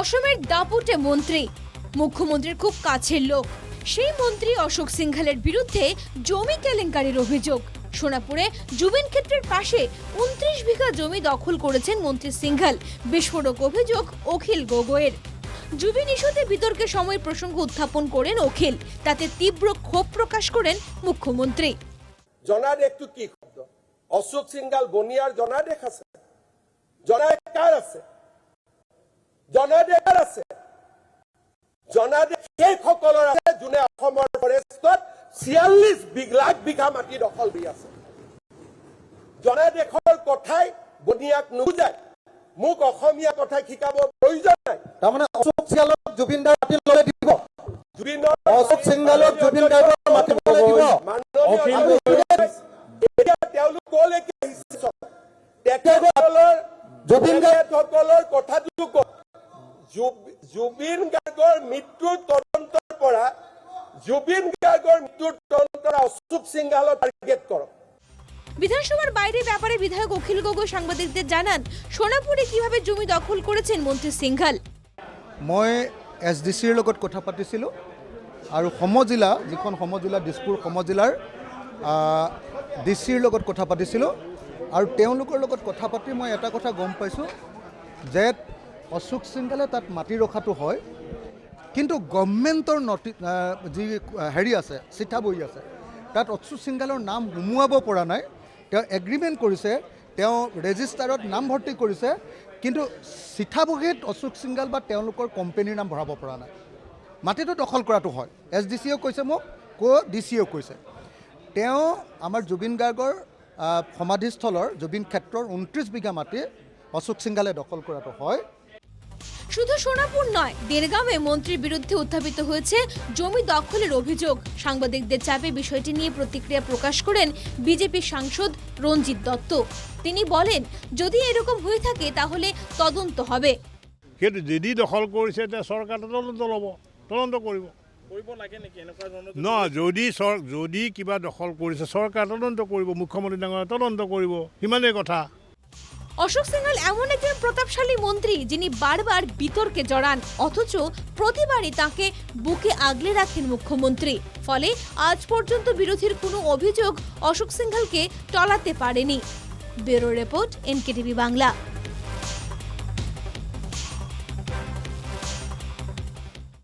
অসমের দাপুটে মন্ত্রী। মুখ্যমন্ত্রীর খুব কাছের লোক। সেই মন্ত্রী অশোক সিংঘালের বিরুদ্ধে জমি কেলেঙ্কারির অভিযোগ। সোনাপুরে জুবিন ক্ষেত্রের পাশে উনত্রিশ বিঘা জমি দখল করেছেন মন্ত্রী সিংঘাল। বিস্ফোরক অভিযোগ অখিল গগৈয়ের। জুবিন ইস্যুতে বিতর্কে সময় প্রসঙ্গ উত্থাপন করেন অখিল। তাতে তীব্র ক্ষোভ প্রকাশ করেন মুখ্যমন্ত্রী। জনাদেশটো কি শব্দ অশোক সিংগাল বনিয়াৰ জনাদেশ আছে। জনাদেশ কাৰ আছে? জনাদেশ আছে। জনাদেশ সেইসকলৰ আছে যোনে অসমৰ ফৰেষ্টত ছিয়াল্লিছ লাখ বিঘা মাটি দখল দি আছে। জনাদেশৰ কথাই বনিয়াক নুবুজায়। মোক অসমীয়া কথা শিকাব প্ৰয়োজন নাই। তাৰমানে অশোক চিয়ালক জুবিন দাৰ মাটি ল'লে দিব। জুবিনৰ অশোক সিংগালক জুবিন গাৰ্গৰ মাটি ল'লে দিব। এতিয়া তেওঁলোক কলৈকে আহিছে তেখেতসকলৰ জুবিন তেখেতসকলৰ কথাটো কওক জুবিন গাৰ্গৰ মৃত্যুৰ তদন্তৰ পৰা জুবিন গাৰ্গৰ মৃত্যুৰ তদন্তৰ অশোক সিংহালক টাৰ্গেট কৰক। বিধানসভার বাইরে ব্যাপারে বিধায়ক অখিল গগৈ সাংবাদিকদের জানান সোনাপুরে কীভাবে জমি দখল করেছেন মন্ত্রী সিংঘাল মই এছ ডি চিৰ লগত কথা পাতিছিলোঁ আৰু সমজিলা যিখন সমজিলা দিছপুৰ সমজিলাৰ ডি চিৰ লগত কথা পাতিছিলোঁ। আৰু তেওঁলোকৰ লগত কথা পাতি মই এটা কথা গম পাইছোঁ যে অশোক সিংঘালে তাত মাটি ৰখাটো হয়। কিন্তু গভমেণ্টৰ নটি যি হেৰি আছে, চিঠা বহি আছে, তাত অচ্যুত সিংঘালৰ নাম সুমুৱাব পৰা নাই। তেওঁ এগ্ৰিমেণ্ট কৰিছে, তেওঁ ৰেজিষ্টাৰত নাম ভৰ্তি কৰিছে, কিন্তু চিঠা বহীত অশোক সিংঘাল বা তেওঁলোকৰ কোম্পেনীৰ নাম ভৰাব পৰা নাই। মাটিটো দখল কৰাটো হয়। এছ ডি চিয়েও কৈছে মোক, ক' ডি চিয়েও কৈছে। তেওঁ আমাৰ জুবিন গাৰ্গৰ সমাধিস্থলৰ, জুবিন ক্ষেত্ৰৰ ঊনত্ৰিছ বিঘা মাটি অশোক সিংঘালে দখল কৰাটো হয়। শুধু সোনাপুর নয় দেড়গাঁওয়ে মন্ত্রীর বিরুদ্ধে উত্থাপিত হয়েছে জমি দখলের অভিযোগ। সাংবাদিকদের চাপে বিষয়টি নিয়ে প্রতিক্রিয়া প্রকাশ করেন বিজেপি সাংসদ রঞ্জিত দত্ত। তিনি বলেন যদি এরকম হয়ে থাকে তাহলে তদন্ত হবে। সেইটো যদি দখল কৰিছে এতিয়া চৰকাৰে তদন্ত ল'ব তদন্ত কৰিব কৰিব লাগে নেকি? এনেকুৱা ধৰণৰ নহয় যদি যদি কিবা দখল কৰিছে চৰকাৰে তদন্ত কৰিব মুখ্যমন্ত্ৰী ডাঙৰে তদন্ত কৰিব সিমানেই কথা। অশোক সিংহল এমন একজন প্রতাপশালী মন্ত্রী যিনি বারবার বিতর্কে জড়ান, অথচ প্রতিবারই তাকে বুকে আগলে রাখেন মুখ্যমন্ত্রী। ফলে আজ পর্যন্ত বিরোধীর কোনো অভিযোগ অশোক সিংহলকে টলাতে পারেনি। Bureau report NKTV Bangla.